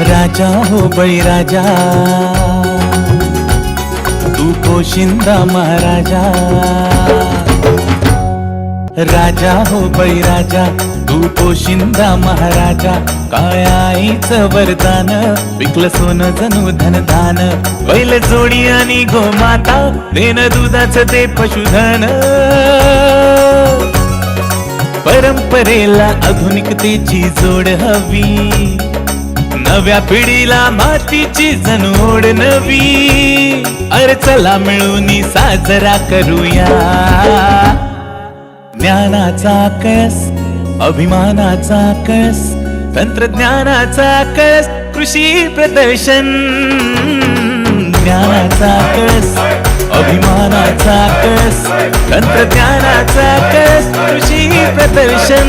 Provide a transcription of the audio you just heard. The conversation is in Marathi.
राजा हो बळीराजा तू पोशिंदा महाराजा. राजा हो बळीराजा तू पोशिंदा महाराजा. काळ्या वरदान? विकल सोनं जणू धनधान बैल जोडी आणि गोमाता देन दुधाचं ते पशुधन. परंपरेला आधुनिकतेची जोड हवी. नव्या पिढीला मातीची जनोड नवी. अरे चला मिळून साजरा करूया. ज्ञानाचा कस अभिमानाचा कस तंत्रज्ञानाचा कस कृषी प्रदर्शन. ज्ञानाचा कस अभिमानाचा कस तंत्रज्ञानाचा कस कृषी प्रदर्शन.